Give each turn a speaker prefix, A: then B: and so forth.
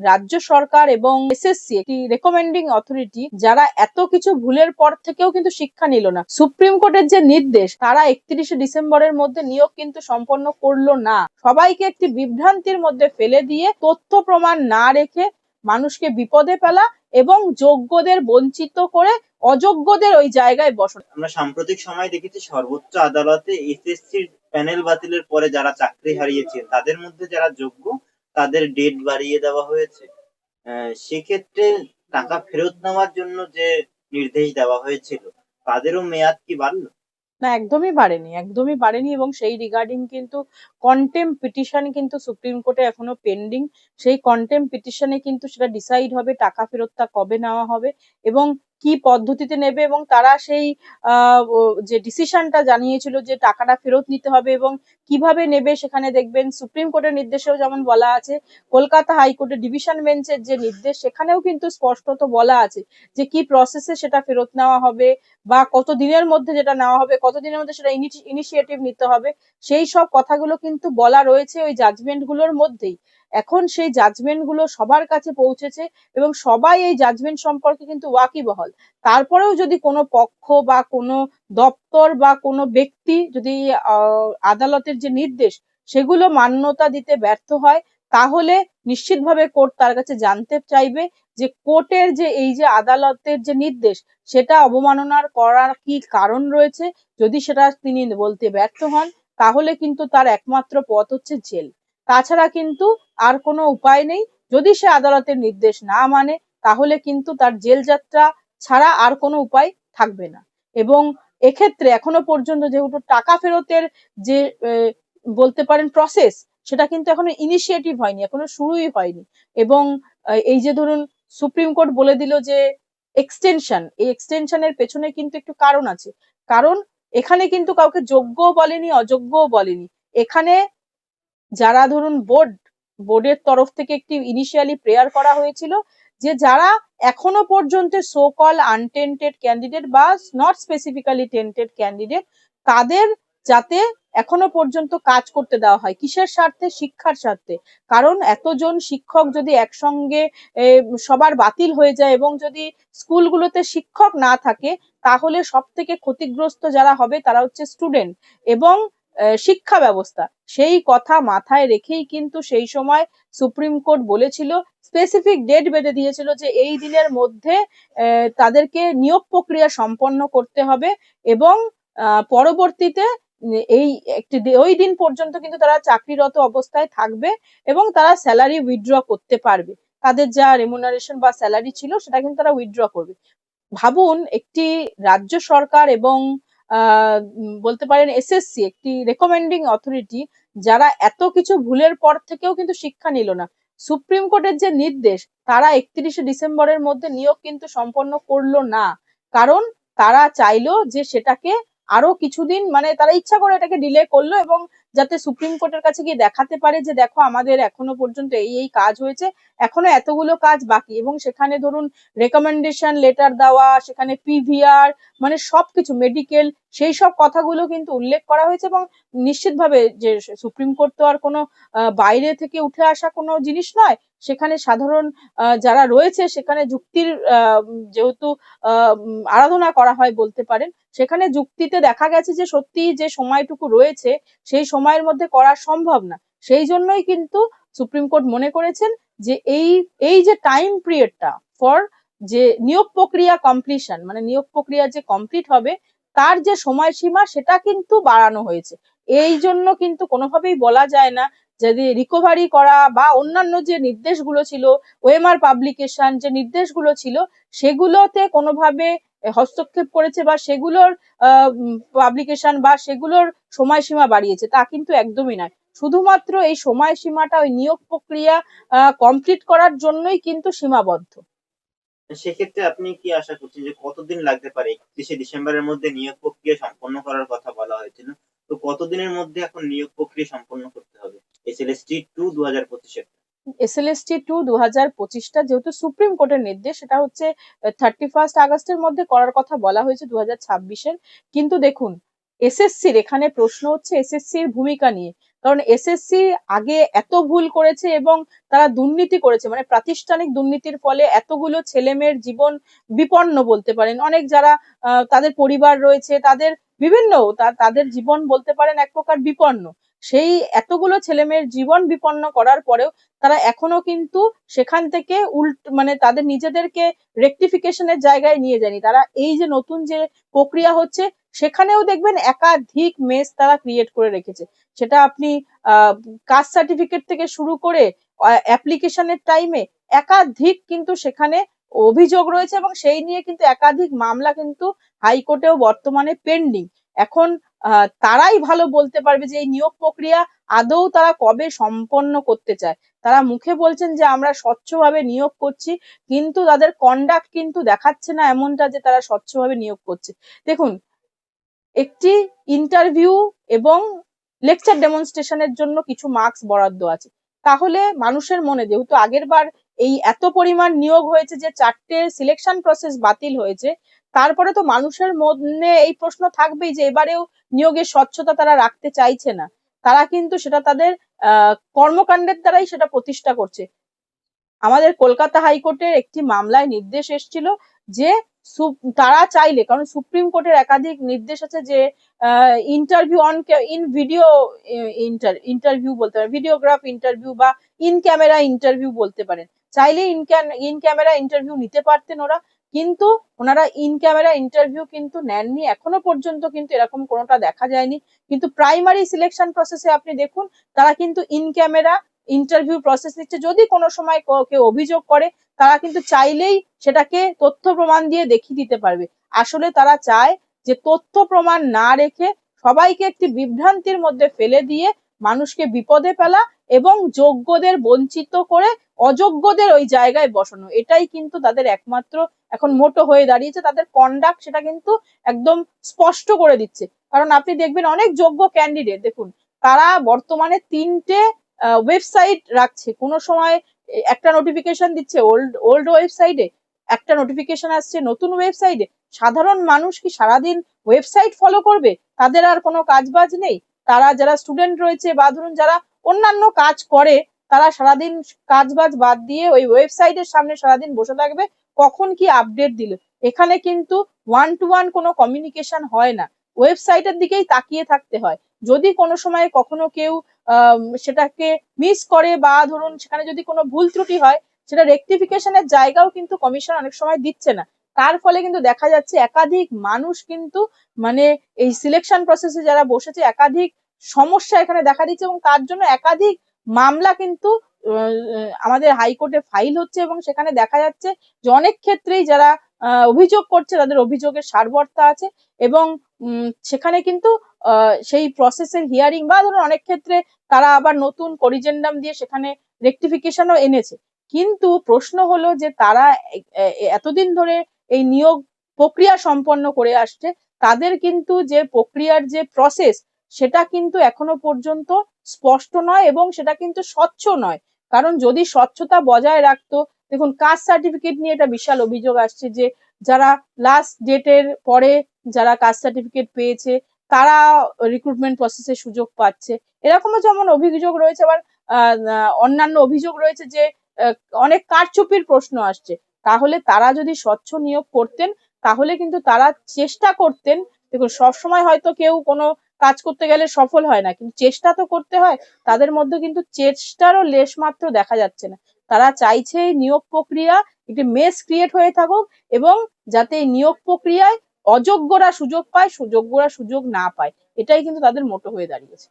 A: রাজ্য সরকার এবং এসএসসি একটি রেকমেন্ডিং অথরিটি যারা এত কিছু ভুলের পর থেকেও কিন্তু শিক্ষা নিল না। সুপ্রিম কোর্টের যে নির্দেশ, তারা একত্রিশে ডিসেম্বরের মধ্যে নিয়োগ কিন্তু সম্পন্ন করল না। সবাইকে একটি বিভ্রান্তির মধ্যে ফেলে দিয়ে তথ্য প্রমাণ না রেখে মানুষকে বিপদে ফেলা এবং যোগ্যদের বঞ্চিত করে অযোগ্যদের ওই জায়গায় বসানো।
B: আমরা সাম্প্রতিক সময় দেখেছি সর্বোচ্চ আদালতে এসএসসির প্যানেল বাতিলের পরে যারা চাকরি হারিয়েছেন তাদের মধ্যে যারা যোগ্য তাদের ডেট বাড়িয়ে দেওয়া হয়েছে। সেক্ষেত্রে টাকা ফেরত নেওয়ার জন্য যে নির্দেশ দেওয়া হয়েছিল, তাদেরও মেয়াদ কি বাড়লো?
A: না, একদমই বাড়েনি একদমই বাড়েনি এবং সেই রিগার্ডিং কিন্তু কন্টেম পিটিশন কিন্তু সুপ্রিম কোর্টে এখনও পেন্ডিং সেই কন্টেম পিটিশনে কিন্তু সেটা ডিসাইড হবে, টাকা ফেরতটা কবে নেওয়া হবে এবং কি পদ্ধতিতে নেবে এবং তারা সেই যে ডিসিশনটা জানিয়েছিল যে টাকাটা ফেরত নিতে হবে এবং কীভাবে নেবে সেখানে দেখবেন সুপ্রিম কোর্টের নির্দেশেও যেমন বলা আছে, কলকাতা হাইকোর্টের ডিভিশন বেঞ্চের যে নির্দেশ, সেখানেও কিন্তু স্পষ্টত বলা আছে যে কি প্রসেসে সেটা ফেরত নেওয়া হবে বা কত দিনের মধ্যে যেটা নেওয়া হবে, কত দিনের মধ্যে সেটা ইনিশিয়েটিভ নিতে হবে, সেই সব কথাগুলো কিন্তু বলা রয়েছে ওই জাজমেন্টগুলোর মধ্যেই। এখন সেই জাজমেন্টগুলো সবার কাছে পৌঁছেছে এবং সবাই এই জাজমেন্ট সম্পর্কে কিন্তু ওয়াকিবহল। তারপরেও যদি কোনো পক্ষ বা কোনো দপ্তর বা কোনো ব্যক্তি যদি আদালতের যে নির্দেশ, সেগুলো মান্যতা দিতে ব্যর্থ হয়, তাহলে নিশ্চিতভাবে কোর্ট তার কাছে জানতে চাইবে যে কোর্টের যে এই যে আদালতের যে নির্দেশ, সেটা অবমাননার করার কি কারণ রয়েছে? যদি সেটা তিনি বলতে ব্যর্থ হন, তাহলে কিন্তু তার একমাত্র পথ হচ্ছে জেল। তাছাড়া কিন্তু আর কোনো উপায় নেই। যদি সে আদালতের নির্দেশ না মানে তাহলে কিন্তু তার জেল যাত্রা ছাড়া আর কোনো উপায় থাকবে না। এবং এক্ষেত্রে এখনও পর্যন্ত যেহেতু টাকা ফেরতের যে বলতে পারেন প্রসেস সেটা কিন্তু এখনও ইনিশিয়েটিভ হয়নি, এখনও শুরুই হয়নি। এবং এই যে ধরুন সুপ্রিম কোর্ট বলে দিল যে এক্সটেনশন এই এক্সটেনশনের পেছনে কিন্তু একটু কারণ আছে। কারণ এখানে কিন্তু কাউকে যোগ্য বলেনি, অযোগ্যও বলেনি। এখানে যারা ধরুন বোর্ড বোর্ডের তরফ থেকে একটি ইনিশিয়ালি প্রেয়ার করা হয়েছিল যে যারা এখনও পর্যন্ত সো কল আনটেন্টেড ক্যান্ডিডেট বা নট স্পেসিফিক্যালি টেন্টেড ক্যান্ডিডেট তাদের যাতে এখনও পর্যন্ত কাজ করতে দেওয়া হয়, কিসের স্বার্থে? শিক্ষার স্বার্থে। কারণ এতজন শিক্ষক যদি একসঙ্গে সবার বাতিল হয়ে যায় এবং যদি স্কুলগুলোতে শিক্ষক না থাকে, তাহলে সব থেকে ক্ষতিগ্রস্ত যারা হবে তারা হচ্ছে স্টুডেন্ট এবং শিক্ষা ব্যবস্থা। সেই কথা মাথায় রেখেই কিন্তু সেই সময় সুপ্রিম কোর্ট বলেছিল স্পেসিফিক ডেট বেঁধে দিয়েছিল যে এই দিনের মধ্যে তাদেরকে নিয়োগ প্রক্রিয়া সম্পন্ন করতে হবে এবং পরবর্তীতে এই একটি ওই দিন পর্যন্ত কিন্তু তারা চাকরিরত অবস্থায় থাকবে এবং তারা স্যালারি উইথড্র করতে পারবে। তাদের যা রেমুনারেশন বা স্যালারি ছিল সেটা কিন্তু তারা উইথড্র করবে। ভাবুন, একটি রাজ্য সরকার এবং বলতে পারেন এসএসসি একটি রেকমেন্ডিং অথরিটি যারা এত কিছু ভুলের পর থেকেও কিন্তু শিক্ষা নিল না। সুপ্রিম কোর্টের যে নির্দেশ, তারা একত্রিশে ডিসেম্বরের মধ্যে নিয়োগ কিন্তু সম্পন্ন করল না। কারণ তারা চাইলো যে সেটাকে আরও কিছুদিন মানে তারা ইচ্ছা করে এটাকে ডিলে করল এবং যাতে সুপ্রিম কোর্টের কাছে গিয়ে দেখাতে পারে যে দেখো আমাদের এখনও পর্যন্ত এই এই কাজ হয়েছে, এখনও এতগুলো কাজ বাকি। এবং সেখানে ধরুন রেকমেন্ডেশন লেটার দেওয়া, সেখানে পিভিআর মানে সবকিছু মেডিকেল সেই সব কথাগুলো কিন্তু উল্লেখ করা হয়েছে এবং নিশ্চিতভাবে যে সুপ্রিম কোর্ট তো আর কোনো বাইরে থেকে উঠে আসা কোনো জিনিস নয়। সেখানে সাধারণ যারা রয়েছে সেখানে যুক্তির যেহেতু আরাধনা করা হয় বলতে পারেন, সেখানে যুক্তিতে দেখা গেছে যে সত্যি যে সময়টুকু রয়েছে সেই সময়ের মধ্যে করা সম্ভব না। সেই জন্যই কিন্তু সুপ্রিম কোর্ট মনে করেছেন যে এই এই যে টাইম পিরিয়ডটা ফর যে নিয়োগ প্রক্রিয়া কমপ্লিশন মানে নিয়োগ প্রক্রিয়া যে কমপ্লিট হবে তার যে সময়সীমা সেটা কিন্তু বাড়ানো হয়েছে। এই জন্য কিন্তু কোনোভাবেই বলা যায় না যদি রিকভারি করা বা অন্যান্য যে নির্দেশগুলো ছিল ওএমআর পাবলিকেশন যে নির্দেশগুলো ছিল, সেগুলোতে কোনোভাবে হস্তক্ষেপ করেছে বা সেগুলোর পাবলিকেশন বা সেগুলোর সময়সীমা বাড়িয়েছে, তা কিন্তু একদমই নয়। শুধুমাত্র এই সময়সীমাটা ওই নিয়োগ প্রক্রিয়া কমপ্লিট করার জন্যই কিন্তু সীমাবদ্ধ।
B: সেক্ষেত্রে আপনি কি আশা করছেন যে কতদিন লাগতে পারে? একত্রিশে ডিসেম্বরের মধ্যে নিয়োগ প্রক্রিয়া সম্পন্ন করার কথা বলা হয়েছিল। তো কতদিনের মধ্যে এখন নিয়োগ প্রক্রিয়া সম্পন্ন করতে হবে? এসএলএসটি টু দু হাজার পঁচিশে
A: এসএলএসটি টু দু হাজার পঁচিশটা যেহেতু সুপ্রিম কোর্টের নির্দেশ, সেটা হচ্ছে থার্টি ফার্স্ট আগস্টের মধ্যে করার কথা বলা হয়েছে দু হাজার ছাব্বিশের কিন্তু দেখুন এসএসসির এখানে প্রশ্ন হচ্ছে এসএসসির ভূমিকা নিয়ে। কারণ এসএসসি আগে এত ভুল করেছে এবং তারা দুর্নীতি করেছে মানে প্রাতিষ্ঠানিক দুর্নীতির ফলে এতগুলো ছেলেমেয়ের জীবন বিপন্ন বলতে পারেন। অনেক যারা তাদের পরিবার রয়েছে, তাদের বিভিন্ন তাদের জীবন বলতে পারেন এক প্রকার বিপন্ন। সেই এতগুলো ছেলেমেয়ের জীবন বিপন্ন করার পরেও তারা এখনও কিন্তু সেখান থেকে উল্ট মানে তাদের নিজেদেরকে রেকটিফিকেশনের জায়গায় নিয়ে যায়নি। তারা এই যে নতুন যে প্রক্রিয়া হচ্ছে, সেখানেও দেখবেন একাধিক মেস তারা ক্রিয়েট করে রেখেছে। সেটা আপনি কাস্ট সার্টিফিকেট থেকে শুরু করে অ্যাপ্লিকেশনের টাইমে একাধিক কিন্তু সেখানে অভিযোগ রয়েছে এবং সেই নিয়ে কিন্তু একাধিক মামলা কিন্তু হাইকোর্টেও বর্তমানে পেন্ডিং এখন তারাই ভালো বলতে পারবে যে এই নিয়োগ প্রক্রিয়া আদৌ তারা কবে সম্পন্ন করতে চায়। তারা মুখে বলছেন যে আমরা স্বচ্ছভাবে নিয়োগ করছি, কিন্তু তাদের কন্ডাক্ট কিন্তু দেখাচ্ছে না এমনটা যে তারা স্বচ্ছভাবে নিয়োগ করছে। দেখুন, একটি ইন্টারভিউ এবং লেকচার ডেমনস্ট্রেশনের জন্য কিছু মার্কস বরাদ্দ আছে। তাহলে মানুষের মনে, যেহেতু আগের বার এই এত পরিমাণ নিয়োগ হয়েছে যে চারটে সিলেকশন প্রসেস বাতিল হয়েছে, তারপরে তো মানুষের মনে এই প্রশ্ন থাকবেই যে এবারেও নিয়োগের স্বচ্ছতা তারা রাখতে চাইছে না। তারা কিন্তু সেটা তাদের কর্মকাণ্ডের দ্বারাই সেটা প্রতিষ্ঠা করছে। আমাদের কলকাতা হাইকোর্টের একটি মামলায় নির্দেশ এসেছিল যে তারা চাইলে, কারণ সুপ্রিম কোর্টের একাধিক নির্দেশ আছে যে interview on in video interview বলতে পারেন ভিডিওগ্রাফ ইন্টারভিউ বা ইন ক্যামেরা ইন্টারভিউ বলতে পারেন। চাইলে ইন ইন ক্যামেরা ইন্টারভিউ নিতে পারতেন ওরা, কিন্তু ওনারা ইন ক্যামেরা ইন্টারভিউ কিন্তু নেননি, এখনও পর্যন্ত কিন্তু এরকম কোনোটা দেখা যায়নি। কিন্তু প্রাইমারি সিলেকশন প্রসেসে আপনি দেখুন, তারা কিন্তু ইন ক্যামেরা ইন্টারভিউ প্রসেস নিচ্ছে, যদি কোনো সময় কেউ অভিযোগ করে, তারা কিন্তু চাইলেই সেটাকে তথ্য প্রমাণ দিয়ে দেখিয়ে দিতে পারবে। আসলে তারা চায় যে তথ্য প্রমাণ না রেখে সবাইকে একটি বিভ্রান্তির মধ্যে ফেলে দিয়ে মানুষকে বিপদে ফেলা এবং যোগ্যদের বঞ্চিত করে অযোগ্যদের ওই জায়গায় বসানো। এটাই কিন্তু তাদের একমাত্র এখন মোটো হয়ে দাঁড়িয়েছে। তাদের কন্ডাক্ট সেটা কিন্তু একদম স্পষ্ট করে দিচ্ছে। কারণ আপনি দেখবেন অনেক যোগ্য ক্যান্ডিডেট দেখুন, তারা বর্তমানে তিনটে ওয়েবসাইট রাখছে। কোনো সময় একটা নোটিফিকেশন দিচ্ছে ওল্ড ওল্ড ওয়েবসাইটে একটা নোটিফিকেশন আসছে, নতুন ওয়েবসাইটে সাধারণ মানুষ কি সারাদিন ওয়েবসাইট ফলো করবে? তাদের আর কোনো কাজবাজ নেই। তারা যারা স্টুডেন্ট রয়েছে বা ধরুন যারা অন্যান্য কাজ করে, তারা সারাদিন কাজ বাজ বাদ দিয়ে ওই ওয়েবসাইটের সামনে সারাদিন বসে থাকবে। কখন কি আপডেট দিল? এখানে কিন্তু ওয়ান টু ওয়ান কোনো কমিউনিকেশন হয় না। ওয়েবসাইটের দিকেই তাকিয়ে থাকতে হয়। যদি কোনো সময় কখনো কেউ সেটাকে মিস করে বা ধরুন সেখানে যদি কোনো ভুল ত্রুটি হয়, সেটা রেকটিফিকেশনের জায়গাও কিন্তু কমিশন অনেক সময় দিচ্ছে না। তার ফলে কিন্তু দেখা যাচ্ছে একাধিক মানুষ কিন্তু মানে এই সিলেকশন প্রসেসে যারা বসেছে, একাধিক সমস্যা এখানে দেখা দিচ্ছে এবং তার জন্য একাধিক মামলা কিন্তু আমাদের হাইকোর্টে ফাইল হচ্ছে এবং সেখানে দেখা যাচ্ছে যে অনেক ক্ষেত্রেই যারা অভিযোগ করছে, তাদের অভিযোগের সারবর্তা আছে এবং সেখানে কিন্তু সেই প্রসেসের হিয়ারিং বা ধরুন অনেক ক্ষেত্রে তারা আবার নতুন করিজেন্ডাম দিয়ে সেখানে রেকটিফিকেশনও এনেছে। কিন্তু প্রশ্ন হলো যে তারা এতদিন ধরে এই নিয়োগ প্রক্রিয়া সম্পন্ন করে আসছে, তাদের কিন্তু যে প্রক্রিয়ার যে প্রসেস সেটা কিন্তু এখনও পর্যন্ত স্পষ্ট নয় এবং সেটা কিন্তু স্বচ্ছ নয়। কারণ যদি স্বচ্ছতা বজায় রাখতো দেখুন কাস্ট সার্টিফিকেট নিয়ে এটা বিশাল অভিযোগ আসছে যে যারা লাস্ট ডেটের পরে যারা কাস্ট সার্টিফিকেট পেয়েছে, তারা রিক্রুটমেন্ট প্রসেসে সুযোগ পাচ্ছে। এরকমও যেমন অভিযোগ রয়েছে, আবার অন্যান্য অভিযোগ রয়েছে যে অনেক কারচুপির প্রশ্ন আসছে। তাহলে তারা যদি স্বচ্ছ নিয়োগ করতেন, তাহলে কিন্তু তারা চেষ্টা করতেন। দেখুন, সবসময় হয়তো কেউ কোনো কাজ করতে গেলে সফল হয় না, কিন্তু চেষ্টা তো করতে হয়। তাদের মধ্যে কিন্তু চেষ্টারও লেশ মাত্র দেখা যাচ্ছে না। তারা চাইছে নিয়োগ প্রক্রিয়া একটি মেস ক্রিয়েট হয়ে থাকুক এবং যাতে নিয়োগ প্রক্রিয়ায় অযোগ্যরা সুযোগ পায়, সুযোগ্যরা সুযোগ না পায়। এটাই কিন্তু তাদের মোটো হয়ে দাঁড়িয়েছে।